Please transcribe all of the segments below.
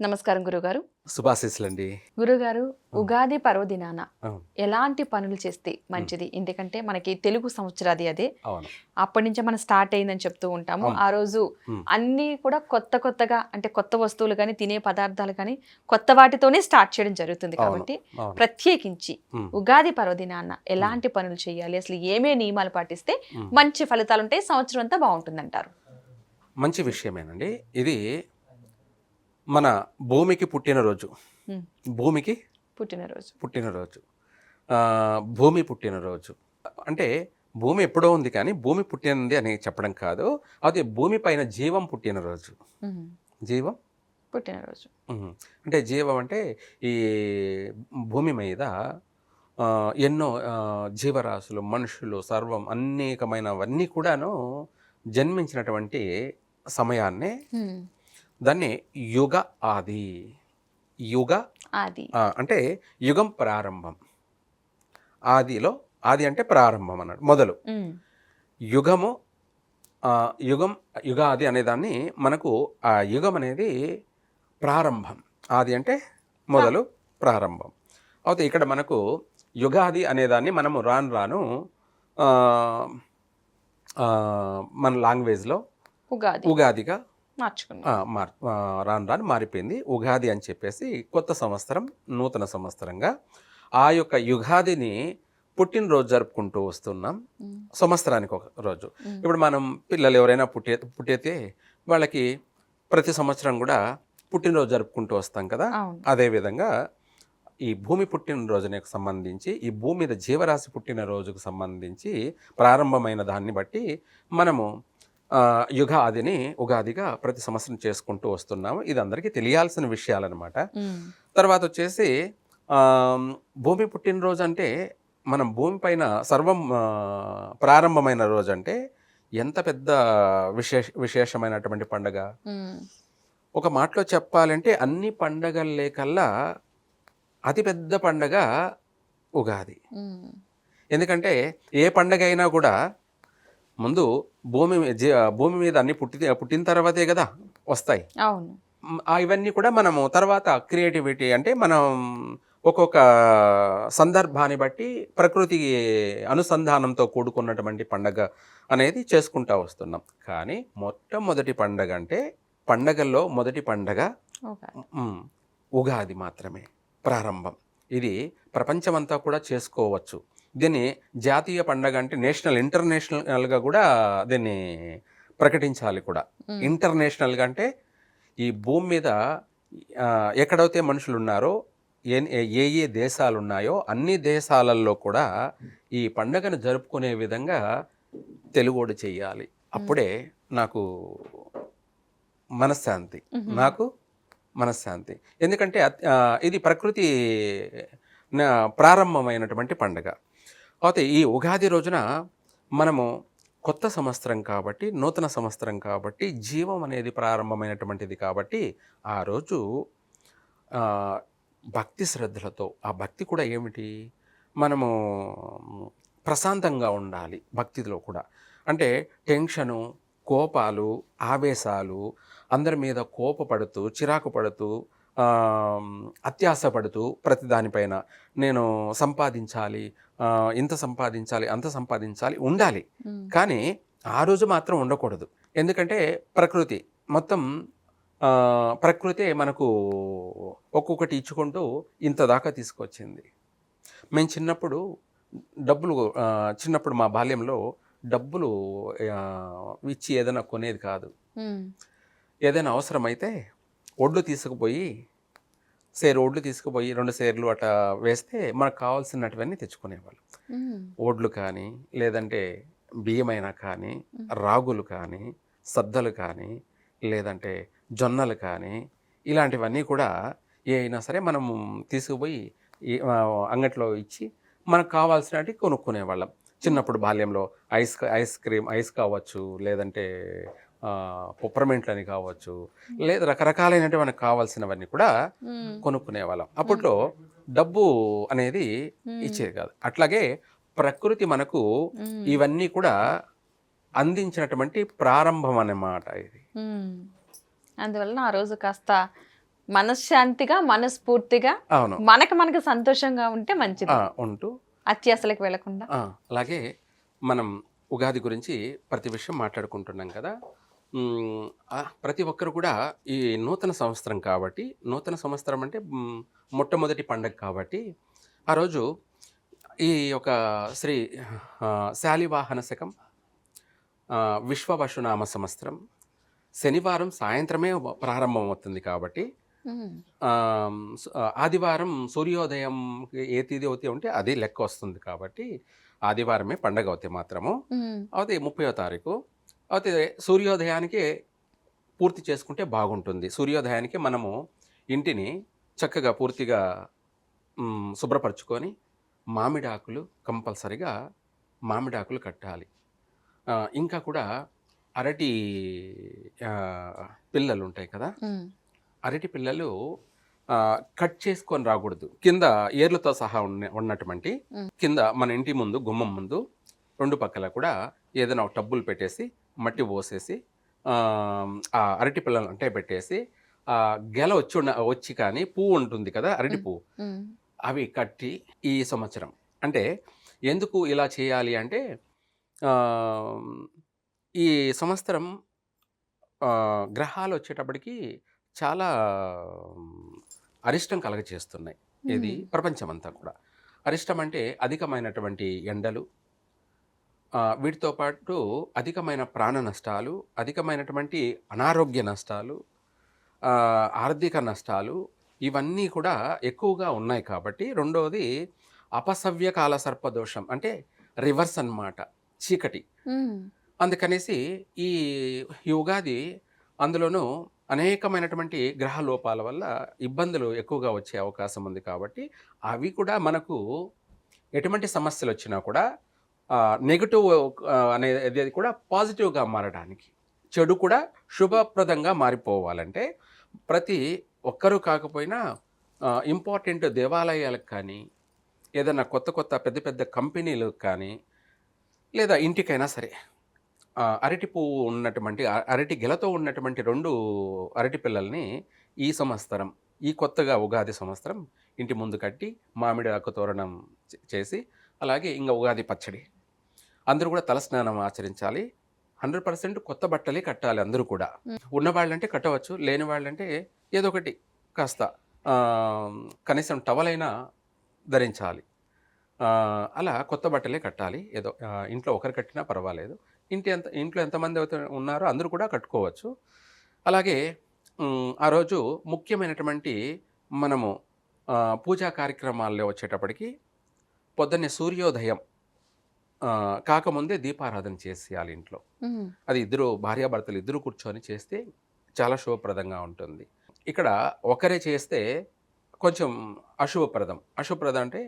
నమస్కారం గురుగారు. శుభాశీస్సులండి. గురుగారు ఉగాది పర్వదినాన ఎలాంటి పనులు చేస్తే మంచిది? ఎందుకంటే మనకి తెలుగు సంవత్సరాది అదే. అప్పటి నుంచే మనం స్టార్ట్ అయిందని చెప్తూ ఉంటాము. ఆ రోజు. అన్నీ కూడా కొత్త కొత్తగా అంటే కొత్త వస్తువులు కానీ తినే పదార్థాలు కానీ కొత్త వాటితోనే స్టార్ట్ చేయడం జరుగుతుంది. కాబట్టి ప్రత్యేకించి ఉగాది పర్వదినాన ఎలాంటి పనులు చేయాలి? అసలు ఏమే నియమాలు పాటిస్తే. మంచి ఫలితాలు ఉంటాయి? సంవత్సరం అంతా బాగుంటుంది అంటారు మంచి విషయమేనండి. ఇది మన భూమికి పుట్టినరోజు. భూమికి పుట్టినరోజు పుట్టినరోజు భూమి పుట్టినరోజు అంటే భూమి ఎప్పుడో ఉంది కానీ భూమి పుట్టినది అని చెప్పడం కాదు అది భూమి పైన జీవం పుట్టినరోజు. జీవం పుట్టినరోజు. అంటే జీవం అంటే ఈ భూమి మీద ఎన్నో జీవరాశులు మనుషులు సర్వం అనేకమైనవన్నీ కూడాను జన్మించినటువంటి సమయాన్నే. దాన్ని యుగ ఆది. యుగ అది ఆ, అంటే యుగం ప్రారంభం. ఆదిలో ఆది అంటే ప్రారంభం అన్నాడు మొదలు. యుగము యుగం యుగాది అనే దాన్ని మనకు ఆ యుగం అనేది ప్రారంభం. ఆది అంటే మొదలు ప్రారంభం. అయితే ఇక్కడ మనకు యుగాది అనేదాన్ని మనము రాను రాను మన లాంగ్వేజ్లో ఉగాది. ఉగాదిగా మార్చుకున్నాం. రాను రాను మారిపోయింది. ఉగాది అని చెప్పేసి కొత్త సంవత్సరం నూతన సంవత్సరంగా ఆ యొక్క యుగాదిని పుట్టినరోజు జరుపుకుంటూ వస్తున్నాం. సంవత్సరానికి ఒక రోజు. ఇప్పుడు మనం పిల్లలు ఎవరైనా పుట్టే పుట్టితే వాళ్ళకి ప్రతి సంవత్సరం కూడా పుట్టినరోజు జరుపుకుంటూ వస్తాం కదా. అదేవిధంగా ఈ భూమి పుట్టినరోజునికి సంబంధించి ఈ భూమి మీద జీవరాశి పుట్టినరోజుకు సంబంధించి ప్రారంభమైన దాన్ని బట్టి మనము యుగాదిని ఉగాదిగా ప్రతి సంవత్సరం చేసుకుంటూ వస్తున్నాము ఇది అందరికీ తెలియాల్సిన విషయాలన్నమాట. తర్వాత వచ్చేసి భూమి పుట్టినరోజు అంటే మనం భూమి పైన సర్వం ప్రారంభమైన రోజు అంటే ఎంత పెద్ద విశేష విశేషమైనటువంటి పండగ. ఒక మాటలో చెప్పాలంటే అన్ని పండగలే కల్లా అతిపెద్ద పండగ ఉగాది. ఎందుకంటే ఏ పండగ అయినా కూడా ముందు భూమి భూమి మీద అన్ని పుట్టి పుట్టిన తర్వాతే కదా వస్తాయి. అవును. ఇవన్నీ కూడా మనము తర్వాత క్రియేటివిటీ అంటే మనం ఒక్కొక్క సందర్భాన్ని బట్టి ప్రకృతి అనుసంధానంతో కూడుకున్నటువంటి పండగ అనేది చేసుకుంటా వస్తున్నాం. కానీ మొట్టమొదటి పండగ అంటే పండగల్లో మొదటి పండగ ఉగాది మాత్రమే ప్రారంభం. ఇది ప్రపంచమంతా కూడా చేసుకోవచ్చు. దీన్ని జాతీయ పండగ అంటే నేషనల్ ఇంటర్నేషనల్గా కూడా దీన్ని ప్రకటించాలి కూడా. ఇంటర్నేషనల్గా అంటే ఈ భూమి మీద ఎక్కడైతే మనుషులు ఉన్నారో ఏ ఏ ఏ దేశాలు ఉన్నాయో అన్ని దేశాలలో కూడా ఈ పండగను జరుపుకునే విధంగా తెలుగోడు చెయ్యాలి. అప్పుడే నాకు మనశ్శాంతి. నాకు మనశ్శాంతి. ఎందుకంటే ఇది ప్రకృతి ప్రారంభమైనటువంటి పండుగ. అయితే ఈ ఉగాది రోజున మనము కొత్త సంవత్సరం కాబట్టి నూతన సంవత్సరం కాబట్టి జీవం అనేది ప్రారంభమైనటువంటిది కాబట్టి ఆ రోజు భక్తి శ్రద్ధలతో ఆ భక్తి కూడా ఏమిటి? మనము ప్రశాంతంగా ఉండాలి భక్తిలో కూడా. అంటే టెన్షను కోపాలు ఆవేశాలు అందరి మీద కోపపడుతూ చిరాకు పడుతూ అత్యాశ పడుతూ ప్రతి దానిపైన నేను సంపాదించాలి ఇంత సంపాదించాలి అంత సంపాదించాలి ఉండాలి. కానీ ఆ రోజు మాత్రం ఉండకూడదు ఎందుకంటే ప్రకృతి మొత్తం ప్రకృతే మనకు ఒక్కొక్కటి ఇచ్చుకుంటూ ఇంత దాకా తీసుకొచ్చింది మేము చిన్నప్పుడు డబ్బులు చిన్నప్పుడు మా బాల్యంలో డబ్బులు ఇచ్చి ఏదైనా కొనేది కాదు. ఏదైనా అవసరమైతే ఒడ్లు తీసుకుపోయి సేరు ఒడ్లు తీసుకుపోయి రెండు సేర్లు అట్లా వేస్తే మనకు కావాల్సినటువన్నీ తెచ్చుకునేవాళ్ళు. ఓడ్లు కానీ లేదంటే బియ్యమైనా కానీ రాగులు కానీ సద్దలు కానీ లేదంటే జొన్నలు కానీ ఇలాంటివన్నీ కూడా ఏ అయినా సరే మనం తీసుకుపోయి అంగట్లో ఇచ్చి మనకు కావాల్సినవి కొనుక్కునే వాళ్ళం చిన్నప్పుడు బాల్యంలో ఐస్ ఐస్ క్రీమ్ ఐస్ కావచ్చు లేదంటే పొప్పరమెంట్లు అని కావచ్చు లేదా రకరకాలైనటువంటి మనకు కావాల్సినవన్నీ కూడా. కొనుక్కునే వాళ్ళం అప్పట్లో డబ్బు అనేది. ఇచ్చేది కాదు అట్లాగే ప్రకృతి మనకు. ఇవన్నీ కూడా అందించినటువంటి ప్రారంభం అన్నమాట ఇది. అందువలన ఆ రోజు కాస్త మనశ్శాంతిగా మనస్ఫూర్తిగా అవును మనకు మనకు సంతోషంగా ఉంటే మంచిది ఉంటూ అత్యాసలకు వెళ్ళకుండా అలాగే మనం ఉగాది గురించి ప్రతి విషయం మాట్లాడుకుంటున్నాం కదా ప్రతి ఒక్కరు కూడా ఈ నూతన సంవత్సరం కాబట్టి నూతన సంవత్సరం అంటే మొట్టమొదటి పండగ కాబట్టి ఆ రోజు ఈ యొక్క శ్రీ శాలివాహన శకం విశ్వవశునామ సంవత్సరం శనివారం సాయంత్రమే కాబట్టి. ఆ, స- ఆ, ఆదివారం సూర్యోదయం ఏ తేదీ అవుతే ఉంటే అది లెక్క వస్తుంది కాబట్టి ఆదివారమే పండగ అవుతాయి మాత్రము. అవుతే ముప్పయో తారీఖు అయితే సూర్యోదయానికి పూర్తి చేసుకుంటే బాగుంటుంది సూర్యోదయానికి మనము ఇంటిని చక్కగా పూర్తిగా శుభ్రపరచుకొని మామిడాకులు కంపల్సరిగా మామిడాకులు కట్టాలి ఇంకా కూడా అరటి పిల్లలు ఉంటాయి కదా. అరటి పిల్లలు కట్ చేసుకొని రాకూడదు కింద ఏర్లతో సహా ఉన్న ఉన్నటువంటి. కింద మన ఇంటి ముందు గుమ్మం ముందు రెండు పక్కల కూడా ఏదైనా టబ్బులు పెట్టేసి మట్టి పోసేసి అరటి పిల్లలు అంటే పెట్టేసి ఆ గెల వచ్చి వచ్చి కానీ పువ్వు ఉంటుంది కదా అరటి. పువ్వు. అవి కట్టి ఈ సంవత్సరం అంటే ఎందుకు ఇలా చేయాలి అంటే ఈ సంవత్సరం గ్రహాలు వచ్చేటప్పటికి చాలా అరిష్టం కలగచేస్తున్నాయి ఇది ఉమ్. ప్రపంచమంతా కూడా అరిష్టం అంటే అధికమైనటువంటి ఎండలు వీటితో పాటు అధికమైన ప్రాణ నష్టాలు అధికమైనటువంటి అనారోగ్య నష్టాలు ఆర్థిక నష్టాలు ఇవన్నీ కూడా ఎక్కువగా ఉన్నాయి కాబట్టి రెండవది అపసవ్య కాల సర్పదోషం అంటే రివర్స్ అన్నమాట చీకటి. అందుకనేసి ఈ ఈ ఉగాది అందులోనూ అనేకమైనటువంటి గ్రహ లోపాల వల్ల ఇబ్బందులు ఎక్కువగా వచ్చే అవకాశం ఉంది కాబట్టి అవి కూడా మనకు ఎటువంటి సమస్యలు వచ్చినా కూడా నెగిటివ్ అనేది కూడా పాజిటివ్గా మారడానికి. చెడు కూడా శుభప్రదంగా మారిపోవాలంటే ప్రతి ఒక్కరూ కాకపోయినా ఇంపార్టెంట్ దేవాలయాలకు కానీ ఏదైనా కొత్త కొత్త పెద్ద పెద్ద కంపెనీలకు కానీ లేదా ఇంటికైనా సరే అరటి పువ్వు ఉన్నటువంటి అరటి గెలతో ఉన్నటువంటి రెండు అరటి పిల్లల్ని ఈ సంవత్సరం ఈ కొత్తగా ఉగాది సంవత్సరం ఇంటి ముందు కట్టి మామిడి ఆకు తోరణం చేసి అలాగే ఇంకా ఉగాది పచ్చడి అందరూ కూడా తలస్నానం ఆచరించాలి. హండ్రెడ్ పర్సెంట్ కొత్త బట్టలే కట్టాలి అందరూ కూడా. ఉన్న వాళ్ళంటే కట్టవచ్చు లేని వాళ్ళంటే ఏదో ఒకటి కాస్త కనీసం టవలైనా ధరించాలి. అలా కొత్త బట్టలే కట్టాలి. ఏదో ఇంట్లో ఒకరు కట్టినా పర్వాలేదు. ఇంటి ఎంత ఇంట్లో ఎంతమంది అయితే ఉన్నారో అందరూ కూడా కట్టుకోవచ్చు. అలాగే ఆ రోజు ముఖ్యమైనటువంటి మనము పూజా కార్యక్రమాల్లో వచ్చేటప్పటికి పొద్దున్నే సూర్యోదయం కాకముందే దీపారాధన చేసేయాలి ఇంట్లో. అది ఇద్దరు భార్యాభర్తలు ఇద్దరు కూర్చొని చేస్తే చాలా శుభప్రదంగా ఉంటుంది ఇక్కడ ఒకరే చేస్తే కొంచెం అశుభప్రదం అశుభప్రదం అంటే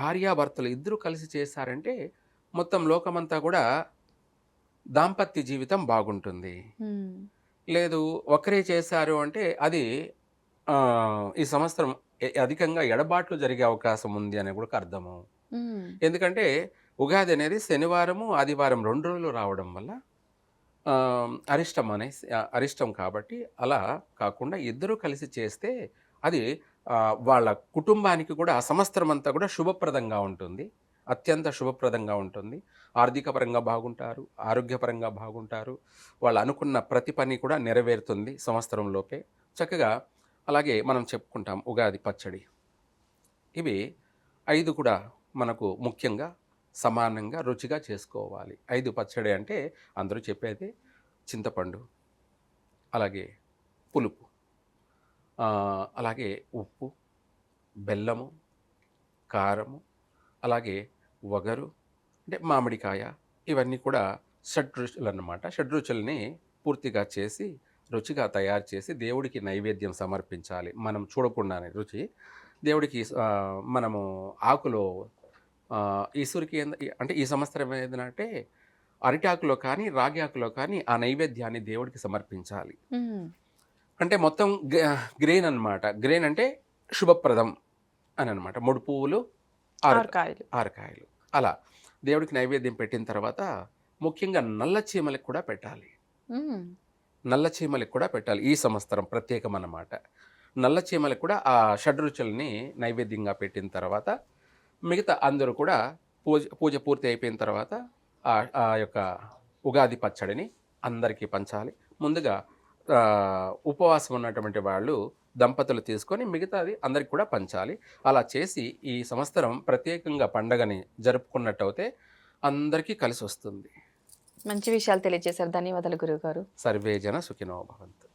భార్యాభర్తలు ఇద్దరు కలిసి చేశారంటే మొత్తం లోకమంతా కూడా దాంపత్య జీవితం బాగుంటుంది. లేదు ఒకరే చేశారు అంటే అది ఈ సంవత్సరం అధికంగా ఎడబాట్లు జరిగే అవకాశం ఉంది అని కూడా అర్థము. ఎందుకంటే ఉగాది అనేది శనివారము ఆదివారం రెండు రోజులు రావడం వల్ల అరిష్టం అనే అరిష్టం కాబట్టి అలా కాకుండా ఇద్దరూ కలిసి చేస్తే అది వాళ్ళ కుటుంబానికి కూడా సంవత్సరం అంతా కూడా శుభప్రదంగా ఉంటుంది. అత్యంత శుభప్రదంగా ఉంటుంది. ఆర్థిక పరంగా బాగుంటారు ఆరోగ్యపరంగా బాగుంటారు. వాళ్ళు అనుకున్న ప్రతి పని కూడా నెరవేరుతుంది సంవత్సరంలోపే చక్కగా అలాగే మనం చెప్పుకుంటాం ఉగాది పచ్చడి. ఇవి ఐదు కూడా మనకు ముఖ్యంగా సమానంగా రుచిగా చేసుకోవాలి. ఐదు పచ్చడి అంటే అందరూ చెప్పేది చింతపండు అలాగే పులుపు అలాగే ఉప్పు బెల్లము కారము అలాగే వగరు అంటే మామిడికాయ ఇవన్నీ కూడా షడ్రుచులు అన్నమాట షడ్రుచుల్ని పూర్తిగా చేసి రుచిగా తయారు చేసి దేవుడికి నైవేద్యం సమర్పించాలి. మనం చూడకుండానే రుచి దేవుడికి మనము ఆకులో ఈశ్వరికి ఏంద- అంటే ఈ సంవత్సరం ఏంటంటే అరటి ఆకులో కానీ రాగి ఆకులో కానీ ఆ నైవేద్యాన్ని దేవుడికి సమర్పించాలి. అంటే మొత్తం గ్రెయిన్ అన్నమాట. గ్రెయిన్ అంటే శుభప్రదం అని అనమాట మూడు పువ్వులు ఆరు ఆరు కాయలు. ఆరు కాయలు. అలా. దేవుడికి నైవేద్యం పెట్టిన తర్వాత ముఖ్యంగా నల్ల చీమలకు కూడా పెట్టాలి. నల్ల చీమలకు కూడా పెట్టాలి ఈ సంవత్సరం ప్రత్యేకం అన్నమాట నల్ల చీమలకు కూడా ఆ షడ్రుచుల్ని నైవేద్యంగా పెట్టిన తర్వాత మిగతా అందరూ కూడా పూజ పూజ పూర్తి అయిపోయిన తర్వాత ఆ యొక్క ఉగాది పచ్చడిని అందరికీ పంచాలి. ముందుగా ఉపవాసం ఉన్నటువంటి వాళ్ళు దంపతులు తీసుకొని మిగతాది అందరికి కూడా పంచాలి. అలా చేసి ఈ సంవత్సరం ప్రత్యేకంగా పండగని జరుపుకున్నట్టయితే అందరికీ కలిసి వస్తుంది మంచి విషయాలు తెలియజేశారు. ధన్యవాదాలు గురువు గారు సర్వే జన సుఖినో భవంతు.